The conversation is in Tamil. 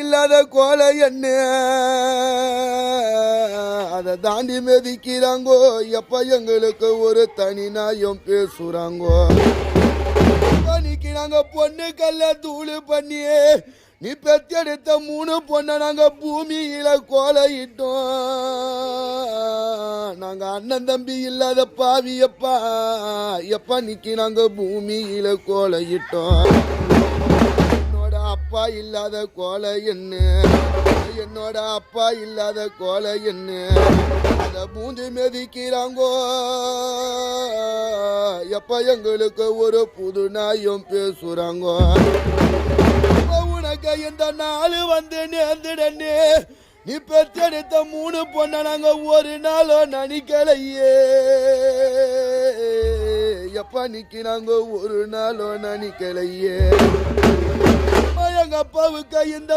இல்லாத கோலை என்ன அதை தாண்டி மெதிக்கிறாங்கோ. எப்ப எங்களுக்கு ஒரு தனி நாயம் பேசுறாங்கோ. நிக்கிறாங்க பொண்ணு கல்ல தூளு பண்ணியே. நீ பெத்தெடுத்த மூணு பொண்ணை நாங்க பூமியில கோலையிட்டோம் நாங்க அண்ணன் தம்பி இல்லாத பாவி எப்பா. எப்பா நிக்கிறாங்க பூமியில கோலையிட்டோம் இட்டோம். அப்பா இல்லாத கோலை என்ன என்னோட அப்பா இல்லாத கோலை என்ன அந்த பூந்து மிதிக்கிறாங்கோ. எப்ப எங்களுக்கு ஒரு புது நாயும் பேசுறாங்கோ. உனக்கு இந்த நாள் வந்து நேர்ந்துடனே நீ பெற்றெடுத்த மூணு பொண்ண நாங்க ஒரு நாளும் நினைக்கலையே எப்ப நிக்கிறாங்க ஒரு நாளும் நினைக்கலையே அப்பாவுக்கு இந்த